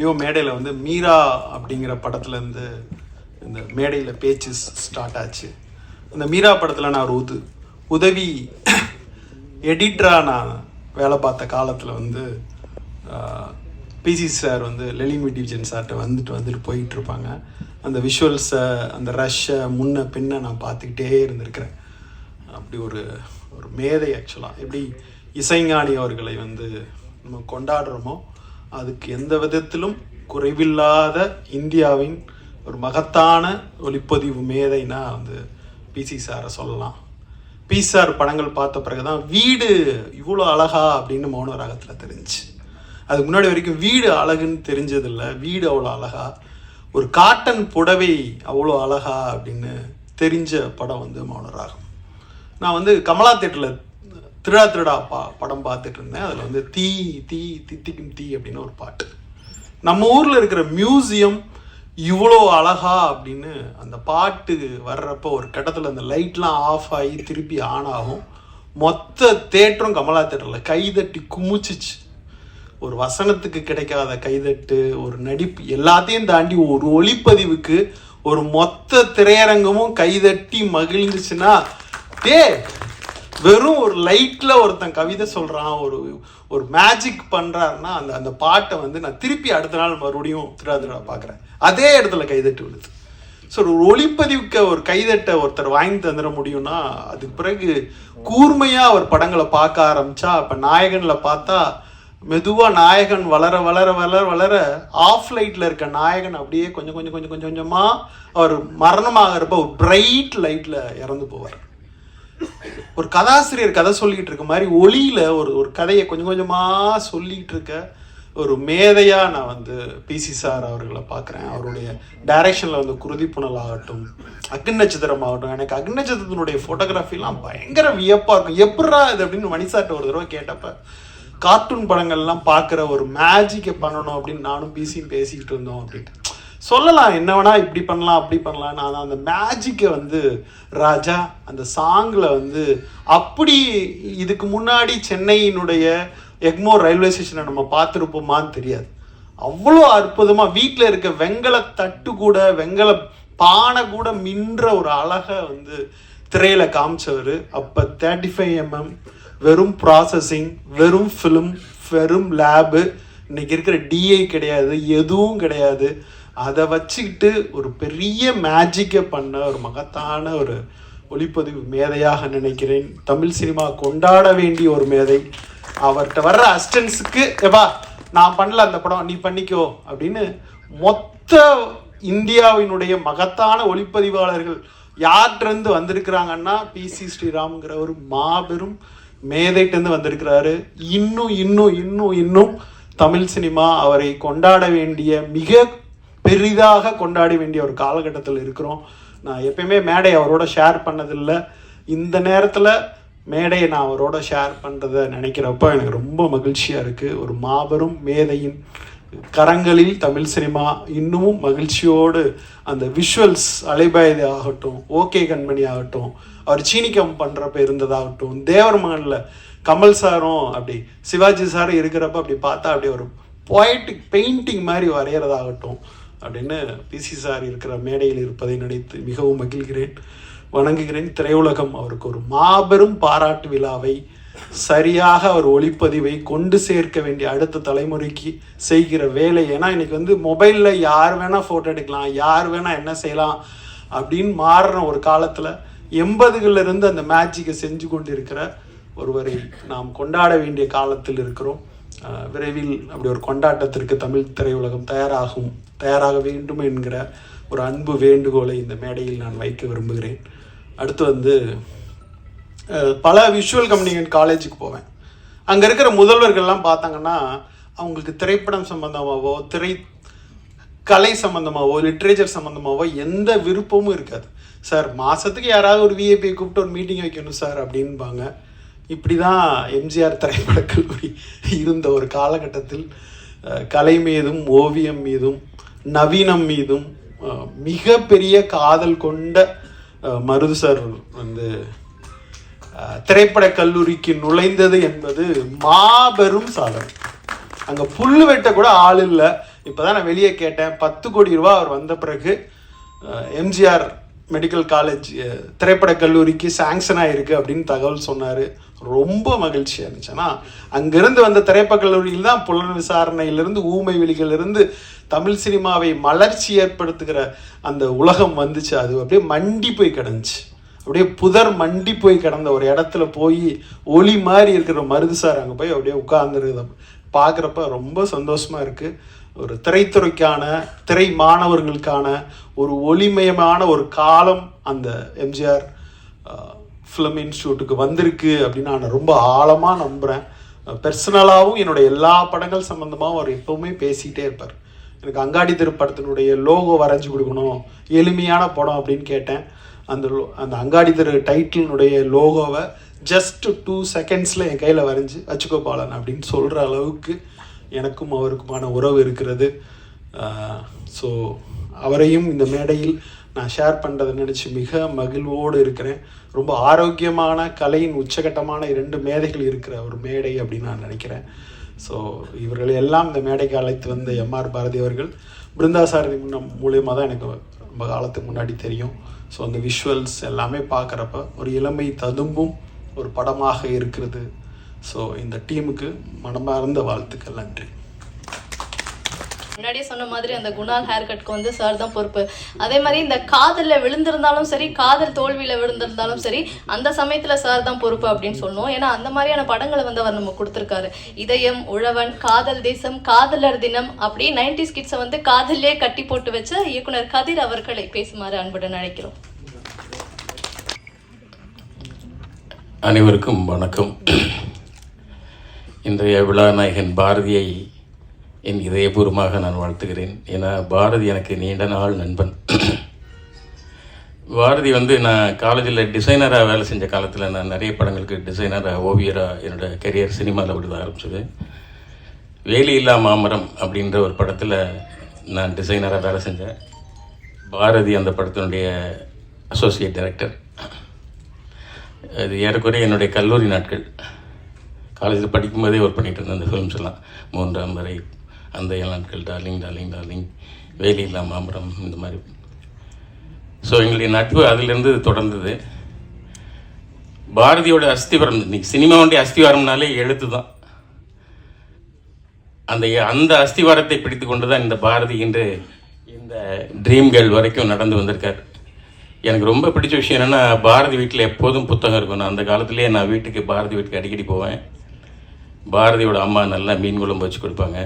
எப்படியோ மேடையில் வந்து மீரா அப்படிங்கிற படத்துலேருந்து இந்த மேடையில் பேச்சு ஸ்டார்ட் ஆச்சு. அந்த மீரா படத்தில் நான் ஒரு உது உதவி எடிட்டராக நான் வேலை பார்த்த காலத்தில் வந்து பிசி சார் வந்து லெலிமி டிவிஜன் சார்கிட்ட வந்துட்டு வந்துட்டு போயிட்டுருப்பாங்க அந்த விஷுவல்ஸை அந்த ரஷ்ஷை முன்ன பின்ன நான் பார்த்துக்கிட்டே இருந்திருக்கிறேன். அப்படி ஒரு ஒரு மேதை ஆக்சுவலாக எப்படி இசைஞானி அவர்களை வந்து நம்ம கொண்டாடுறோமோ அதுக்கு எந்த விதத்திலும் குறைவில்லாத இந்தியாவின் ஒரு மகத்தான ஒளிப்பதிவு மேதைனா வந்து பிசி சாரை சொல்லலாம். பி சார் படங்கள் பார்த்த பிறகு தான் வீடு இவ்வளோ அழகா அப்படின்னு மௌன ராகத்தில் தெரிஞ்சு. அதுக்கு முன்னாடி வரைக்கும் வீடு அழகுன்னு தெரிஞ்சதில்ல. வீடு அவ்வளோ அழகா. ஒரு காட்டன் புடவை அவ்வளோ அழகா அப்படின்னு தெரிஞ்ச படம் வந்து மௌனராகம் நான் வந்து கமலா தேட்டரில் திருடா திருடா பா படம் பார்த்துட்டு இருந்தேன். அதில் வந்து தீ தீ தித்திக்கும் தீ அப்படின்னு ஒரு பாட்டு. நம்ம ஊரில் இருக்கிற மியூசியம் இவ்வளோ அழகா அப்படின்னு அந்த பாட்டு வர்றப்போ ஒரு கட்டத்தில் அந்த லைட்லாம் ஆஃப் ஆகி திருப்பி ஆன் ஆகும். மொத்த தேட்டரும் கமலா தேட்டரில் கைதட்டி குமிச்சிச்சு. ஒரு வசனத்துக்கு கிடைக்காத கைதட்டு ஒரு நடிப்பு எல்லாத்தையும் தாண்டி ஒரு ஒளிப்பதிவுக்கு ஒரு மொத்த திரையரங்கமும் கைதட்டி மகிழ்ந்துச்சுன்னா டே வெறும் ஒரு லைட்டில் ஒருத்தன் கவிதை சொல்கிறான் ஒரு ஒரு மேஜிக் பண்ணுறாருன்னா அந்த அந்த பாட்டை வந்து நான் திருப்பி அடுத்த நாள் மறுபடியும் திருவாதிரா பார்க்குறேன் அதே இடத்துல கைதட்டு விழுது. ஸோ ஒரு ஒளிப்பதிவுக்கு ஒரு கைதட்டை ஒருத்தர் வாங்கி தந்துட முடியும்னா அதுக்கு பிறகு கூர்மையாக அவர் படங்களை பார்க்க ஆரம்பித்தா இப்போ நாயகனில் பார்த்தா மெதுவாக நாயகன் வளர வளர வளர வளர ஆஃப் லைட்டில் இருக்க நாயகன் அப்படியே கொஞ்சம் கொஞ்சம் கொஞ்சம் கொஞ்சம் கொஞ்சமாக அவர் மரணமாகிறப்ப ஒரு பிரைட் லைட்டில் இறந்து போவார். ஒரு கதாசிரியர் கதை சொல்லிட்டு இருக்க மாதிரி ஒளியில ஒரு ஒரு கதையை கொஞ்சம் கொஞ்சமா சொல்லிட்டு இருக்க ஒரு மேதையா நான் வந்து பிசி சார் அவர்களை பார்க்குறேன். அவருடைய டைரக்ஷன்ல வந்து குருதி புனல் ஆகட்டும் அக்னி நட்சத்திரம் ஆகட்டும். எனக்கு அக்னி நட்சத்திரத்தினுடைய ஃபோட்டோகிராஃபிலாம் பயங்கர வியப்பா இருக்கும். எப்படா இது அப்படின்னு மணிசார்ட்ட ஒரு தடவை கேட்டப்ப கார்ட்டூன் படங்கள்லாம் பார்க்குற ஒரு மேஜிக்கை பண்ணணும் அப்படின்னு நானும் பிசியும் பேசிக்கிட்டு இருந்தோம் அப்படின்ட்டு. சொல்லலாம் என்ன வேணா இப்படி பண்ணலாம் அப்படி பண்ணலாம் நான் அந்த மேஜிக்கை வந்து ராஜா அந்த சாங்கில் வந்து அப்படி இதுக்கு முன்னாடி சென்னையினுடைய எக்மோர் ரயில்வே ஸ்டேஷனை நம்ம பார்த்துருப்போமான்னு தெரியாது. அவ்வளோ அற்புதமாக வீட்டில் இருக்க வெங்கல தட்டு கூட வெங்கல பானை கூட மின்ற ஒரு அழகை வந்து திரையில் காமிச்சவர். அப்போ தேர்ட்டி ஃபைவ் எம்எம் வெறும் ப்ராசஸிங் வெறும் ஃபிலிம் வெறும் லேபு இன்னைக்கு இருக்கிற டிஐ கிடையாது எதுவும் கிடையாது. அதை வச்சுக்கிட்டு ஒரு பெரிய மேஜிக்கை பண்ண ஒரு மகத்தான ஒரு ஒளிப்பதிவு மேதையாக நினைக்கிறேன். தமிழ் சினிமா கொண்டாட வேண்டிய ஒரு மேதை. அவர்கிட்ட வர்ற அஸ்டன்ஸுக்கு எப்பா நான் பண்ணல அந்த படம் நீ பண்ணிக்கோ அப்படின்னு மொத்த இந்தியாவினுடைய மகத்தான ஒளிப்பதிவாளர்கள் யார்கிட்டருந்து வந்திருக்கிறாங்கன்னா பிசி ஸ்ரீராம்ங்கிற ஒரு மாபெரும் மேதைட்டேருந்து வந்திருக்கிறாரு. இன்னும் இன்னும் இன்னும் இன்னும் தமிழ் சினிமா அவரை கொண்டாட வேண்டிய மிக பெரிதாக கொண்டாட வேண்டிய ஒரு காலகட்டத்தில் இருக்கிறோம். நான் எப்பயுமே மேடை அவரோட ஷேர் பண்ணதில்லை. இந்த நேரத்தில் மேடையை நான் அவரோட ஷேர் பண்ணுறதை நினைக்கிறப்ப எனக்கு ரொம்ப மகிழ்ச்சியாக இருக்குது ஒரு மாபெரும் மேதையின் கரங்களில் தமிழ் சினிமா இன்னமும் மகிழ்ச்சியோடு அந்த விஷுவல்ஸ் அலைபாயுது ஆகட்டும் ஓகே கண்மணி ஆகட்டும் அவர் சீனிக்கம் பண்ணுறப்ப இருந்ததாகட்டும் தேவர் மகனில் கமல் சாரும் அப்படி சிவாஜி சாரும் இருக்கிறப்ப அப்படி பார்த்தா அப்படி ஒரு பொயட்டிக் பெயிண்டிங் மாதிரி வரைகிறதாகட்டும் அப்படின்னு பிசி சார் இருக்கிற மேடையில் இருப்பதை நினைத்து மிகவும் மகிழ்கிறேன். வணங்குகிறேன். திரையுலகம் அவருக்கு ஒரு மாபெரும் பாராட்டு விழாவை சரியாக அவர் ஒளிப்பதிவை கொண்டு சேர்க்க வேண்டிய அடுத்த தலைமுறைக்கு செய்கிற வேலை. ஏன்னா இன்னைக்கு வந்து மொபைலில் யார் வேணால் ஃபோட்டோ எடுக்கலாம் யார் வேணால் என்ன செய்யலாம் அப்படின்னு மாறின ஒரு காலத்தில் எண்பதுகளில் இருந்து அந்த மேஜிக்கை செஞ்சு கொண்டு இருக்கிற ஒருவரை நாம் கொண்டாட வேண்டிய காலத்தில் இருக்கிறோம். விரைவில் அப்படி ஒரு கொண்டாட்டத்திற்கு தமிழ் திரையுலகம் தயாராகும் தயாராக வேண்டும் என்கிற ஒரு அன்பு வேண்டுகோளை இந்த மேடையில் நான் வைக்க விரும்புகிறேன். அடுத்து வந்து பல விஷுவல் கம்யூனிகேட் காலேஜுக்கு போவேன். அங்கே இருக்கிற முதல்வர்கள்லாம் பார்த்தாங்கன்னா அவங்களுக்கு திரைப்படம் சம்மந்தமாகவோ திரை கலை சம்மந்தமாகவோ லிட்ரேச்சர் சம்மந்தமாகவோ எந்த விருப்பமும் இருக்காது. சார் மாதத்துக்கு யாராவது ஒரு விஏபியை கூப்பிட்டு ஒரு மீட்டிங் வைக்கணும் சார் அப்படின்பாங்க. இப்படி தான் எம்ஜிஆர் திரைப்படக் கல்லூரி இருந்த ஒரு காலகட்டத்தில் கலை மீதும் ஓவியம் மீதும் நவீனம் மீதும் மிகப்பெரிய காதல் கொண்ட மருது சார் வந்து திரைப்படக் கல்லூரிக்கு நுழைந்தது என்பது மாபெரும் சாதனை. அங்கே புல்லு வெட்ட கூட ஆள் இல்லை. இப்போ தான் நான் வெளியே கேட்டேன். பத்து கோடி ரூபா அவர் வந்த பிறகு எம்ஜிஆர் மெடிக்கல் காலேஜ் திரைப்பட திரைப்படக் கல்லூரிக்கு சாங்ஷன் ஆயிருக்கு அப்படின்னு தகவல் சொன்னார். ரொம்ப மகிழ்ச்சியாக இருந்துச்சு ஆனால் அங்கிருந்து வந்த திரைப்படக் கல்லூரியில் தான் புலன் விசாரணையிலிருந்து ஊமை வெளிகளிலிருந்து தமிழ் சினிமாவை மலர்ச்சி ஏற்படுத்துகிற அந்த உலகம் வந்துச்சு. அது அப்படியே மண்டி போய் கிடந்துச்சு. அப்படியே புதர் மண்டி போய் கிடந்த ஒரு இடத்துல போய் ஒளி மாதிரி இருக்கிற மருது சார் அங்கே போய் அப்படியே உட்கார்ந்துருக்குது பார்க்குறப்ப ரொம்ப சந்தோஷமாக இருக்குது ஒரு திரைத்துறைக்கான திரை மாணவர்களுக்கான ஒரு ஒளிமயமான ஒரு காலம் அந்த எம்ஜிஆர் ஃபிலிம் இன்ஸ்டியூட்டுக்கு வந்திருக்கு அப்படின்னு நான் ரொம்ப ஆழமாக நம்புகிறேன் பர்சனலாகவும் என்னோட எல்லா படங்கள் சம்மந்தமாகவும் அவர் எப்பவுமே பேசிக்கிட்டே இருப்பார். எனக்கு அங்காடி திருப்படத்தினுடைய லோகோ வரைஞ்சி கொடுக்கணும் எளிமையான படம் அப்படின்னு கேட்டேன். அந்த lo- அந்த அங்காடி திரு டைட்டிலினுடைய லோகோவை ஜஸ்ட் டூ செகண்ட்ஸில் என் கையில் வரைஞ்சி வச்சுக்கோ பாலன் அப்படின்னு சொல்கிற அளவுக்கு எனக்கும் அவருக்குமான உறவு இருக்கிறது. ஸோ அவரையும் இந்த மேடையில் நான் ஷேர் பண்ணுறதை நினச்சி மிக மகிழ்வோடு இருக்கிறேன். ரொம்ப ஆரோக்கியமான கலையின் உச்சகட்டமான இரண்டு மேதைகள் இருக்கிற ஒரு மேடை அப்படின்னு நான் நினைக்கிறேன். ஸோ இவர்களை எல்லாம் இந்த மேடைக்கு அழைத்து வந்த எம்ஆர் பாரதி அவர்கள் பிருந்தா சாரதி முன்ன மூலியமாக தான் எனக்கு ரொம்ப காலத்துக்கு முன்னாடி தெரியும். ஸோ அந்த விஷுவல்ஸ் எல்லாமே பார்க்குறப்ப ஒரு இளமை ததும்பும் ஒரு படமாக இருக்கிறது. ஸோ இந்த டீமுக்கு மனமார்ந்த வாழ்த்துக்கள் நன்றி. முன்னாடியே சொன்ன மாதிரி அந்த குணால் ஹேர் கட்க்கு வந்து சார் தான் பொறுப்பு. அதே மாதிரி இந்த காதல்ல விழுந்திருந்தாலும் சரி காதல் தோல்வியில விழுந்திருந்தாலும் சரி அந்த சமயத்துல சார் தான் பொறுப்பு அப்படின்னு சொன்னோம். ஏன்னா அந்த மாதிரியான படங்களை வந்து அவர் நம்ம கொடுத்துருக்காரு. இதயம் உழவன் காதல் தேசம் காதலர் தினம் அப்படி நைன்டி கிட்ஸை வந்து காதல்லே கட்டி போட்டு வச்ச இயக்குனர் கதிர் அவர்களை பேசுமாறு அன்புடன் அழைக்கிறோம். அனைவருக்கும் வணக்கம். இன்றைய விழாநாயகன் பாரதியை என் இதயபூர்வமாக நான் வாழ்த்துகிறேன். ஏன்னா பாரதி எனக்கு நீண்ட நாள் நண்பன். பாரதி வந்து நான் காலேஜில் டிசைனராக வேலை செஞ்ச காலத்தில் நான் நிறைய படங்களுக்கு டிசைனராக ஓவியராக என்னோடய கெரியர் சினிமாவில் விடுத ஆரம்பிச்சது. வேலி இல்லா மாமரம் அப்படின்ற ஒரு படத்தில் நான் டிசைனராக வேலை செஞ்சேன் பாரதி அந்த படத்தினுடைய அசோசியேட் டைரக்டர் அது ஏறக்குறைய என்னுடைய கல்லூரி நாட்கள். காலேஜில் படிக்கும்போதே ஒர்க் பண்ணிட்டு இருந்தேன். அந்த ஃபிலிம்ஸ் எல்லாம். மூன்றாம் வரை அந்த ஏழு நாட்கள் டார்லிங் டார்லிங் டார்லிங் வேலி இல்லா இந்த மாதிரி. ஸோ எங்களுடைய நட்பு அதிலிருந்து தொடர்ந்தது. பாரதியோட அஸ்திவாரம் இன்னைக்கு சினிமாவுடைய அஸ்திவாரம்னாலே எழுத்து தான் அந்த அந்த அஸ்திவாரத்தை பிடித்து கொண்டு தான் இந்த பாரதி இன்று இந்த ட்ரீம் கேர்ள் வரைக்கும் நடந்து வந்திருக்கார். எனக்கு ரொம்ப பிடிச்ச விஷயம் என்னென்னா பாரதி வீட்டில் எப்போதும் புத்தகம் இருக்கும் நான் அந்த காலத்துலேயே நான் வீட்டுக்கு பாரதி வீட்டுக்கு அடிக்கடி போவேன். பாரதியோட அம்மா நல்லா மீன் குழம்பு வச்சு கொடுப்பாங்க.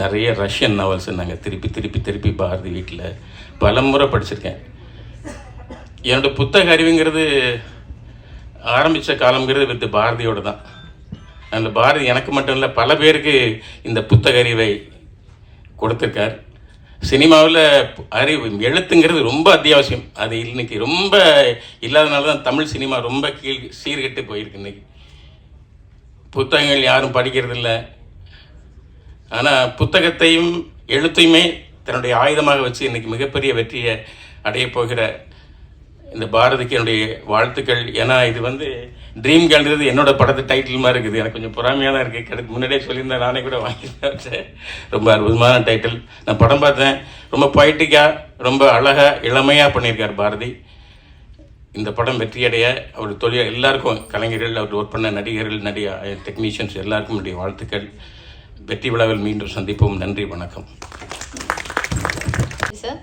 நிறைய ரஷ்யன் நாவல்ஸ் நாங்கள் திருப்பி திருப்பி திருப்பி பாரதி வீட்டில் பல முறை படிச்சிருக்கேன். என்னோடய புத்தக அறிவுங்கிறது ஆரம்பித்த காலங்கிறது வித் பாரதியோட தான். அந்த பாரதி எனக்கு மட்டும் இல்லை பல பேருக்கு இந்த புத்தக அறிவை கொடுத்துருக்கார். சினிமாவில் அறிவு எழுத்துங்கிறது ரொம்ப அத்தியாவசியம். அது இன்னைக்கு ரொம்ப இல்லாதனால தான் தமிழ் சினிமா ரொம்ப கீழ் சீர்கெட்டு போயிருக்கு இன்னைக்கு. புத்தகங்கள் யாரும் படிக்கிறதில்ல. ஆனால் புத்தகத்தையும் எழுத்தையுமே தன்னுடைய ஆயுதமாக வச்சு இன்றைக்கி மிகப்பெரிய வெற்றியை அடையப் போகிற இந்த பாரதிக்கு என்னுடைய வாழ்த்துக்கள். ஏன்னா இது வந்து ட்ரீம் கேள்றது என்னோட படத்து டைட்டில் மாதிரி இருக்குது. எனக்கு கொஞ்சம் பொறாமையாக தான் இருக்குது கிடைக்கு முன்னாடியே சொல்லியிருந்தேன் நானே கூட வாங்கி ரொம்ப அற்புதமான டைட்டில் நான் படம் பார்த்தேன். ரொம்ப பொய்ட்டிக்காக ரொம்ப அழகாக இளமையாக பண்ணியிருக்கார் பாரதி. இந்த படம் வெற்றியடைய அவர் தொழில் எல்லாருக்கும் கலைஞர்கள் அவர் ஒர்க் பண்ண நடிகர்கள் நடிக டெக்னீஷியன்ஸ் எல்லாருக்கும் என்னுடைய வாழ்த்துக்கள். வெற்றி விழாவில் மீண்டும் சந்திப்போம். நன்றி வணக்கம். சார்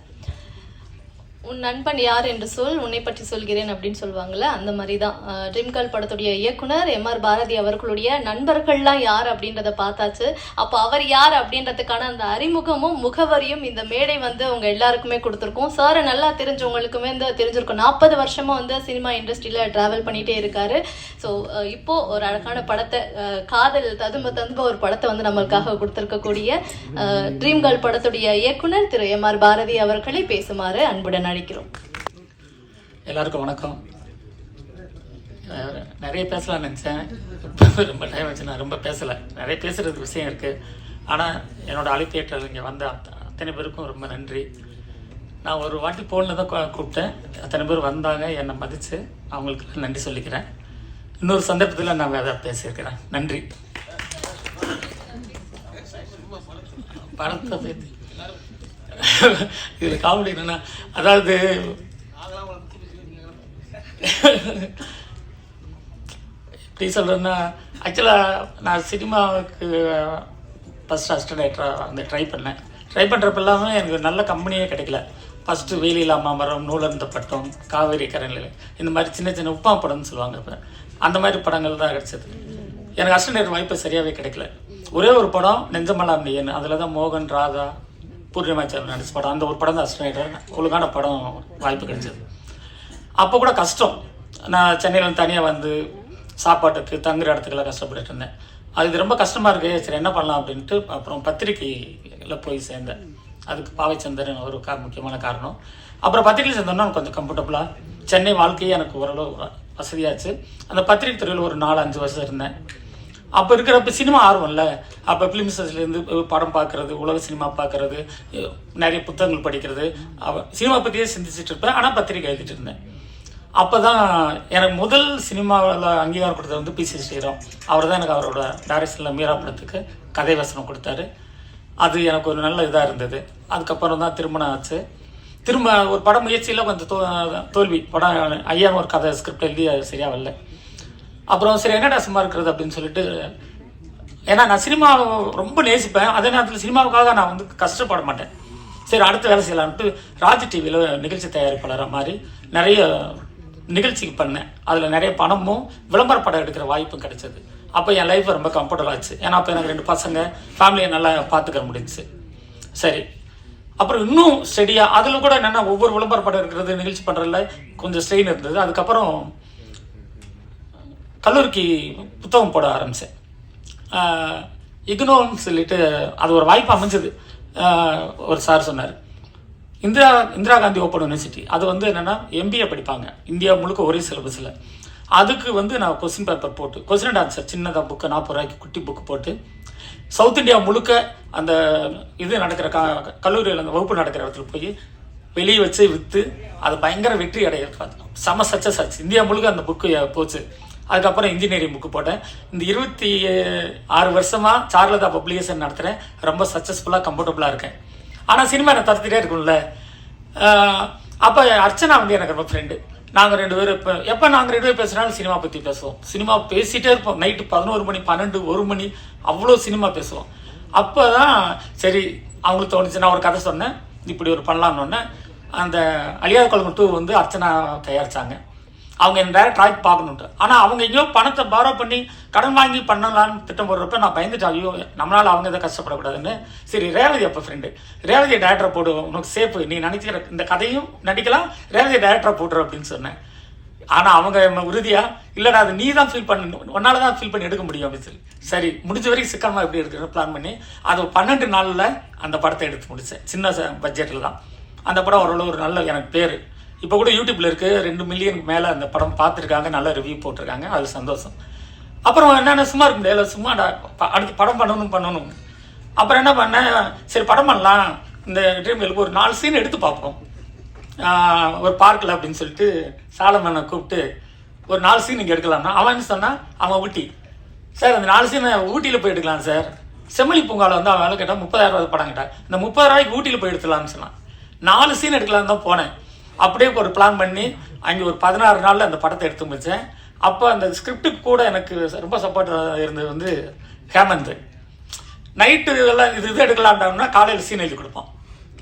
உன் நண்பன் யார் என்று சொல் உன்னை பற்றி சொல்கிறேன் அப்படின்னு சொல்லுவாங்கள்ல அந்த மாதிரி தான் ட்ரீம் கால் படத்துடைய இயக்குனர் எம் ஆர் பாரதி அவர்களுடைய நண்பர்கள்லாம் யார் அப்படின்றத பார்த்தாச்சு. அப்போ அவர் யார் அப்படின்றதுக்கான அந்த அறிமுகமும் முகவரியும் இந்த மேடை வந்து அவங்க எல்லாருக்குமே கொடுத்துருக்கோம். சாரை நல்லா தெரிஞ்சவங்களுக்குமே வந்து தெரிஞ்சிருக்கும். நாற்பது வருஷமாக வந்து சினிமா இண்டஸ்ட்ரியில் ட்ராவல் பண்ணிகிட்டே இருக்காரு. ஸோ இப்போது ஒரு அழகான படத்தை காதல் ததும்ப ததும்ப ஒரு படத்தை வந்து நம்மளுக்காக கொடுத்துருக்கக்கூடிய ட்ரீம் கால் படத்துடைய இயக்குனர் திரு எம் ஆர் பாரதி அவர்களை பேசுமாறு அன்புடன் நினைக்கிறோம் எல்லாருக்கும் வணக்கம். நிறைய பேசலாம்னு நினச்சேன். ரொம்ப டைம் வச்சு நான் ரொம்ப பேசலை. நிறைய பேசுகிறது விஷயம் இருக்குது ஆனால் என்னோட அழைப்பேற்றல் இங்கே வந்த அத்தனை பேருக்கும் ரொம்ப நன்றி. நான் ஒரு வாட்டி ஃபோனில் தான் கூப்பிட்டேன். அத்தனை பேர் வந்தாங்க. என்னை மதித்து அவங்களுக்கு நன்றி சொல்லிக்கிறேன். இன்னொரு சந்தர்ப்பத்தில் நான் வேறு பேசியிருக்கிறேன். நன்றி. படத்தை பற்றி இதில் காமெடி என்னென்னா அதாவது எப்படி சொல்கிறேன்னா ஆக்சுவலாக நான் சினிமாவுக்கு ஃபஸ்ட் அஸ்டடேட்டராக அந்த ட்ரை பண்ணேன். ட்ரை பண்ணுறப்பெல்லாமே எனக்கு நல்ல கம்பெனியே கிடைக்கல. ஃபஸ்ட்டு வேலியில்லா மரம் நூலர்ந்த பட்டம் காவேரி கரநிலை இந்த மாதிரி சின்ன சின்ன உப்பா படம்னு சொல்லுவாங்க இப்போ. அந்த மாதிரி படங்கள் தான் கிடச்சிது. எனக்கு அஸ்டடேட்டர் வாய்ப்பு சரியாகவே கிடைக்கல. ஒரே ஒரு படம் நெஞ்சமலாம் நீயன் அதில் தான் மோகன் ராதா பூர்ணிமாச்சார் நடிச்ச படம். அந்த ஒரு படம் தான் அஸ்டடேட்டர் ஒழுங்கான படம் வாய்ப்பு கிடைச்சது. அப்போ கூட கஷ்டம். நான் சென்னையில் தனியாக வந்து சாப்பாட்டுக்கு தங்குற இடத்துக்கெல்லாம் கஷ்டப்பட்டுட்டு இருந்தேன். அது இது ரொம்ப கஷ்டமாக இருக்கு. சரி என்ன பண்ணலாம் அப்படின்ட்டு அப்புறம் பத்திரிக்கையில் போய் சேர்ந்தேன். அதுக்கு பாவைச்சந்திரன் ஒரு கா முக்கியமான காரணம். அப்புறம் பத்திரிகையில் சேர்ந்தோன்னா எனக்கு கொஞ்சம் கம்ஃபர்டபுளாக சென்னை வாழ்க்கையே எனக்கு ஓரளவு வசதியாச்சு. அந்த பத்திரிகை துறையில் ஒரு நாலு அஞ்சு வருஷம் இருந்தேன். அப்போ இருக்கிறப்ப சினிமா ஆர்வம்ல. அப்போ ஃபிலிம்ஸ்லேருந்து படம் பார்க்குறது உலக சினிமா பார்க்குறது நிறைய புத்தகங்கள் படிக்கிறது. சினிமா பற்றியே சிந்திச்சுட்டு இருப்பேன். ஆனால் பத்திரிக்கை எழுதிட்டு இருந்தேன். அப்போ தான் எனக்கு முதல் சினிமாவில் அங்கீகாரம் கொடுத்தது வந்து பிசி ஸ்ரீராம். அவர் தான் எனக்கு அவரோட டைரக்ஷனில் மீரா படத்துக்கு கதை வசனம் கொடுத்தாரு. அது எனக்கு ஒரு நல்ல இதாக இருந்தது. அதுக்கப்புறம் தான் திருமணம் ஆச்சு. திரும்ப ஒரு படம் முயற்சியில் கொஞ்சம் தோ தோல்வி. படம் ஐயான்னு ஒரு கதை ஸ்கிரிப்ட் எழுதி அது சரியாக வரல. அப்புறம் சரி என்னடா சும்மா இருக்கிறது அப்படின்னு சொல்லிட்டு ஏன்னா நான் சினிமா ரொம்ப நேசிப்பேன். அதே நேரத்தில் சினிமாவுக்காக நான் வந்து கஷ்டப்பட மாட்டேன். சரி அடுத்த வேலை செய்யலான்ட்டு ராஜ் டிவியில் நிகழ்ச்சி தயாரிப்பாளராக மாதிரி நிறைய நிகழ்ச்சிக்கு பண்ணேன். அதில் நிறைய பணமும் விளம்பர படம் எடுக்கிற வாய்ப்பும் கிடைச்சது. அப்போ என் லைஃப் ரொம்ப கம்ஃபர்டபுள் ஆச்சு. ஏன்னா அப்போ எனக்கு ரெண்டு பசங்க ஃபேமிலியை நல்லா பார்த்துக்க முடிஞ்சுச்சு. சரி. அப்புறம் இன்னும் ஸ்டெடியாக அதில் கூட என்னென்னா ஒவ்வொரு விளம்பர படம் இருக்கிறது நிகழ்ச்சி பண்ணுறதுல கொஞ்சம் ஸ்ட்ரெயின் இருந்தது. அதுக்கப்புறம் கல்லூரிக்கு புத்தகம் போட ஆரம்பித்தேன் இக்னோன்னு சொல்லிட்டு அது ஒரு வாய்ப்பு அமைஞ்சது. ஒரு சார் சொன்னார். Indira Indira Gandhi open university. அது வந்து என்னென்னா எம்பிஏ படிப்பாங்க. இந்தியா முழுக்க ஒரே சிலபஸில் அதுக்கு வந்து நான் கொஸ்டின் பேப்பர் போட்டு கொஸ்டின் அண்ட் ஆன்சர் சின்னதாக புக்கு நாற்பது ரூபாய்க்கு குட்டி புக்கு போட்டு சவுத் இந்தியா முழுக்க அந்த இது நடக்கிற க கல்லூரியில் அந்த வகுப்பு நடக்கிற இடத்துல போய் வெளியே வச்சு விற்று அது பயங்கர வெற்றி அடைய செம சச்சஸ் ஆச்சு. இந்தியா முழுக்க அந்த புக்கு போச்சு. அதுக்கப்புறம் இன்ஜினியரிங் புக்கு போட்டேன். இந்த இருபத்தி ஆறு வருஷமாக சார்லதா பப்ளிகேஷன் நடத்துகிறேன் ரொம்ப சக்ஸஸ்ஃபுல்லாக கம்ஃபர்டபுளாக இருக்கேன். ஆனால் சினிமா எனக்கு தடுத்துகிட்டே இருக்கும்ல. அப்போ அர்ச்சனா வந்து எனக்கு ரொம்ப ஃப்ரெண்டு நாங்கள் ரெண்டு பேரும் இப்போ எப்போ நாங்கள் ரெண்டு பேரும் பேசுனாலும் சினிமா பற்றி பேசுவோம். சினிமா பேசிகிட்டே இருப்போம். நைட்டு பதினோரு மணி பன்னெண்டு ஒரு மணி அவ்வளோ சினிமா பேசுவோம். அப்போ தான் சரி அவங்களுக்கு தோணுச்சு. நான் ஒரு கதை சொன்னேன். இப்படி ஒரு பண்ணலான்னு அந்த அழியாத குழம்பு டூ வந்து அர்ச்சனா தயாரித்தாங்க அவங்க என் டேரக்ட் ட்ராக் பார்க்கணுன்ட்டு ஆனால் அவங்க எங்கேயோ பணத்தை பாரோ பண்ணி கடன் வாங்கி பண்ணலான்னு திட்டம் போடுறப்ப நான் பயந்துட்டு ஐயோ நம்மளால் அவங்க இதை கஷ்டப்படக்கூடாதுன்னு. சரி ரேவதி அப்போ ஃப்ரெண்டு ரேவதி டேரக்டரை போடு உனக்கு சேஃபு நீ நினைக்கிற இந்த கதையும் நடிக்கலாம். ரேவதி டேரக்டரை போட்டுரு அப்படின்னு சொன்னேன். ஆனால் அவங்க உறுதியாக இல்லைடா அது நீ தான் ஃபீல் பண்ண உன்னால தான் ஃபீல் பண்ணி எடுக்க முடியும் அப்படின்னு சொல்லி. சரி முடிஞ்ச வரைக்கும் சிக்கனமாக எப்படி எடுக்கிற பிளான் பண்ணி அது பன்னெண்டு நாளில் அந்த படத்தை எடுத்து முடித்தேன் சின்ன பட்ஜெட்டில் தான். அந்த படம் ஓரளவு ஒரு நல்ல எனக்கு பேர். இப்போ கூட யூடியூப்ல இருக்குது ரெண்டு மில்லியன் மேலே அந்த படம் பார்த்துருக்காங்க நல்ல ரிவ்யூ போட்டிருக்காங்க. அது சந்தோஷம். அப்புறம் என்னென்ன சும்மா இருக்க முடியல சும்மா அடுத்து படம் பண்ணணும் பண்ணணும். அப்புறம் என்ன பண்ணேன் சரி படம் பண்ணலாம். இந்த ட்ரீம் ஒரு நாலு சீன் எடுத்து பார்ப்போம். ஒரு பார்க்கில் அப்படின்னு சொல்லிட்டு சாலமனை கூப்பிட்டு ஒரு நாலு சீன் இங்கே எடுக்கலாம்னா அவன் என்ன அவன் ஊட்டி. சார் அந்த நாலு சீனை ஊட்டியில் போய் எடுக்கலாம் சார். செம்மொழி பூங்காவில் வந்து அவன் வேலை கேட்டால் முப்பதாயிரம் ரூபாய் படம் கேட்டான் இந்த முப்பதாயிரூவாய்க்கு ஊட்டியில் போய் எடுத்துலாம்னு சொன்னான். நாலு சீன் எடுக்கலாம்னு தான் போனேன். அப்படியே ஒரு பிளான் பண்ணி அங்கே ஒரு பதினாறு நாளில் அந்த படத்தை எடுத்து முடித்தேன் அப்போ அந்த ஸ்கிரிப்டுக்கு கூட எனக்கு ரொம்ப சப்போர்ட் இருந்தது வந்து ஹேமந்த். நைட்டு இதெல்லாம் இது இது எடுக்கலாம்னா காலையில் சீன் எழுதி கொடுப்போம்.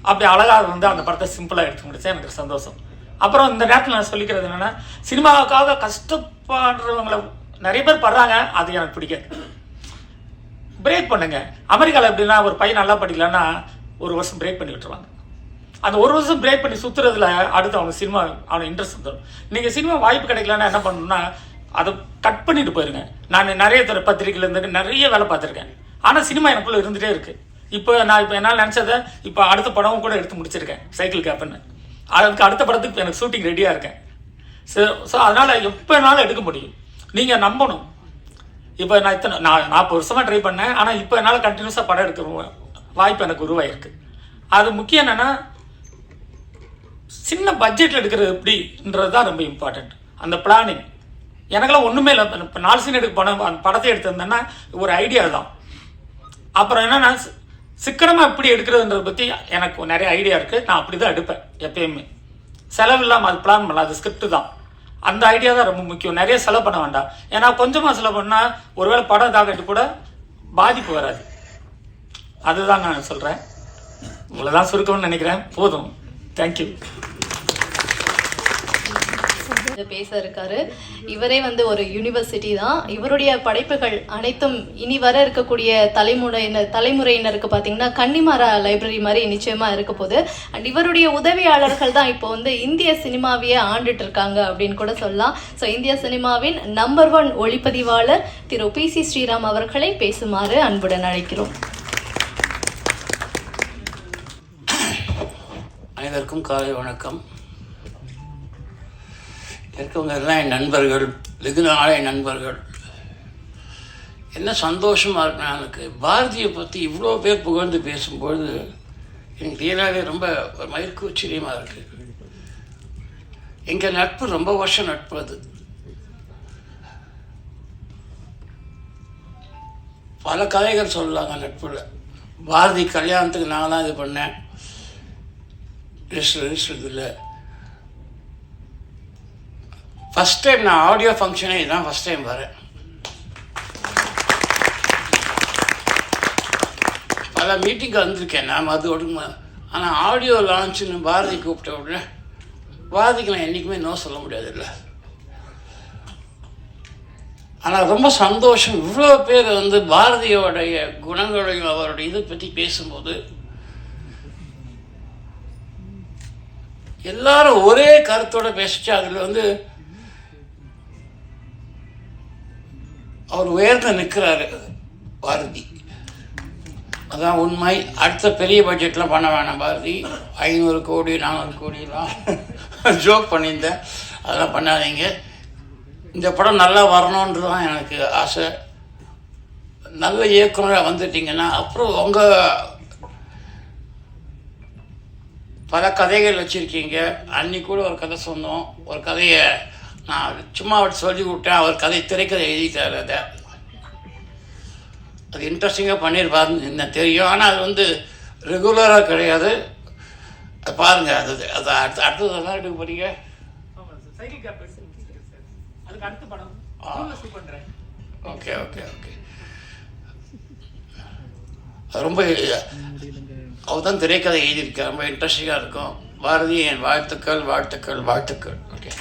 அப்படி அழகாக வந்து அந்த படத்தை சிம்பிளாக எடுத்து முடித்தேன் எனக்கு சந்தோஷம். அப்புறம் இந்த நேரத்தில் நான் சொல்லிக்கிறது என்னென்னா சினிமாவுக்காக கஷ்டப்படுறவங்கள நிறைய பேர் படுறாங்க. அது எனக்கு பிடிக்காது. பிரேக் பண்ணுங்க. அமெரிக்காவில் எப்படின்னா ஒரு பையன் நல்லா படிக்கலன்னா ஒரு வருஷம் பிரேக் பண்ணி விட்டுருவாங்க. அந்த ஒரு வருஷம் பிரேக் பண்ணி சுற்றுறதுல அடுத்து அவங்க சினிமா அவனுக்கு இன்ட்ரெஸ்ட் வந்துடும் நீங்கள் சினிமா வாய்ப்பு கிடைக்கலன்னா என்ன பண்ணணும்னா அதை கட் பண்ணிட்டு போயிருங்க. நான் நிறைய தர பத்திரிகையில் இருந்து நிறைய வேலை பார்த்துருக்கேன். ஆனால் சினிமா எனக்குள்ளே இருந்துகிட்டே இருக்குது இப்போ நான் இப்போ என்னால் நினச்சதை இப்போ அடுத்த படமும் கூட எடுத்து முடிச்சிருக்கேன். சைக்கிள் கேப்னு அதுக்கு அடுத்த படத்துக்கு இப்போ எனக்கு ஷூட்டிங் ரெடியாக இருக்கேன். ஸோ ஸோ அதனால் எப்போ என்னால் எடுக்க முடியும். நீங்கள் நம்பணும். இப்போ நான் இத்தனை நான் நாற்பது வருஷமாக ட்ரை பண்ணேன். ஆனால் இப்போ என்னால் கண்டினியூஸாக படம் எடுக்க வாய்ப்பு எனக்கு உருவாயிருக்கு. அது முக்கியம் என்னென்னா சின்ன பட்ஜெட்டில் எடுக்கிறது எப்படின்றது தான் ரொம்ப இம்பார்ட்டண்ட் அந்த பிளானிங் எனக்கெல்லாம் ஒன்றுமே இல்லை. இப்போ நாலு சீன் எடுக்க படம் அந்த படத்தை எடுத்திருந்தேன்னா ஒரு ஐடியா தான். அப்புறம் என்னன்னா சிக்கனமாக எப்படி எடுக்கிறதுன்றத பற்றி எனக்கு நிறைய ஐடியா இருக்குது நான் அப்படி தான் எடுப்பேன் எப்பயுமே. செலவு இல்லாமல் அது பிளான் பண்ணலாம் அது ஸ்கிரிப்ட் தான். அந்த ஐடியா தான் ரொம்ப முக்கியம். நிறைய செலவு பண்ண வேண்டாம். ஏன்னா கொஞ்சமாக செலவு பண்ணால் ஒருவேளை படம் தாக்கிட்டு கூட பாதிப்பு வராது. அதுதான் நான் சொல்கிறேன் இவ்வளோதான் சுருக்கம்னு நினைக்கிறேன். போதும். தேங்க்யூ இது பேச இருக்காரு இவரே வந்து ஒரு யூனிவர்சிட்டி தான். இவருடைய படைப்புகள் அனைத்தும் இனி வர இருக்கக்கூடிய தலைமுறையினர் தலைமுறையினருக்கு பார்த்தீங்கன்னா கன்னிமாரா லைப்ரரி மாதிரி நிச்சயமா இருக்க போது அண்ட் இவருடைய உதவியாளர்கள் தான் இப்போ வந்து இந்திய சினிமாவையே ஆண்டுட்டு இருக்காங்க அப்படின்னு கூட சொல்லலாம். ஸோ இந்திய சினிமாவின் நம்பர் ஒன் ஒளிப்பதிவாளர் திரு பி சி ஸ்ரீராம் அவர்களை பேசுமாறு அன்புடன் அழைக்கிறோம். அனைவருக்கும் காலை வணக்கம். இருக்கவங்க எல்லாம் என் நண்பர்கள் வெகு நாளே நண்பர்கள். என்ன சந்தோஷமாக இருக்கு எனக்கு பாரதியை பற்றி இவ்வளோ பேர் புகழ்ந்து பேசும்பொழுது எனக்கு ரியலாகவே ரொம்ப ஒரு மயிர்க்கு இருக்குது எங்கள் நட்பு ரொம்ப வருஷம் நட்பு அது. பல கதைகள் சொல்லலாங்க நட்புல. பாரதி கல்யாணத்துக்கு நான் தான் இது பண்ணேன். ரிஜிஸ்டர் இல்லை ஃபஸ்ட் டைம் நான் ஆடியோ ஃபங்க்ஷனே இதுதான் ஃபஸ்ட் டைம் வரேன். பல மீட்டிங்க்கு வந்திருக்கேன் நான் அது ஒடுங்க ஆனால் ஆடியோ லான்ச்சுன்னு பாரதி கூப்பிட்ட உடனே பாரதிக்கு நான் என்றைக்குமே நோ சொல்ல முடியாதுல்ல. ஆனால் ரொம்ப சந்தோஷம். இவ்வளோ பேர் வந்து பாரதியோடைய குணங்களையும் அவருடைய இதை பற்றி பேசும்போது எல்லாரும் ஒரே கருத்தோட பேசிச்சு அதில் வந்து அவர் உயர்ந்து நிற்கிறாரு பாரதி. அதான் உண்மை. அடுத்த பெரிய பட்ஜெட்லாம் பண்ண வேணாம் பாரதி. ஐநூறு கோடி நானூறு கோடிலாம் ஜோக் பண்ணியிருந்தேன். அதெல்லாம் பண்ணாதீங்க. இந்த படம் நல்லா வரணுன்றது தான் எனக்கு ஆசை. நல்ல இயக்குனராக வந்துட்டீங்கன்னா அப்புறம் உங்கள் பல கதைகள் வச்சுருக்கீங்க. அன்னைக்கு கூட ஒரு கதை சொன்னோம். ஒரு கதையை நான் சும்மா அவர் சொல்லி விட்டேன். அவர் கதை திரைக்கதை எழுதிட்டார் அதை. அது இன்ட்ரெஸ்டிங்காக பண்ணியிருப்பாருன்னு என்ன தெரியும். ஆனால் அது வந்து ரெகுலராக கிடையாது. அது பாருங்கள் அது அது அடுத்த அடுத்தது என்ன எடுக்க அதுக்கு அடுத்த படம். ஓகே ஓகே ஓகே ரொம்ப அவர் தான் திரைக்கதை எழுதியிருக்கார். ரொம்ப இன்ட்ரெஸ்டிங்காக இருக்கும். பாரதி என் வாழ்த்துக்கள் வாழ்த்துக்கள் வாழ்த்துக்கள். ஓகே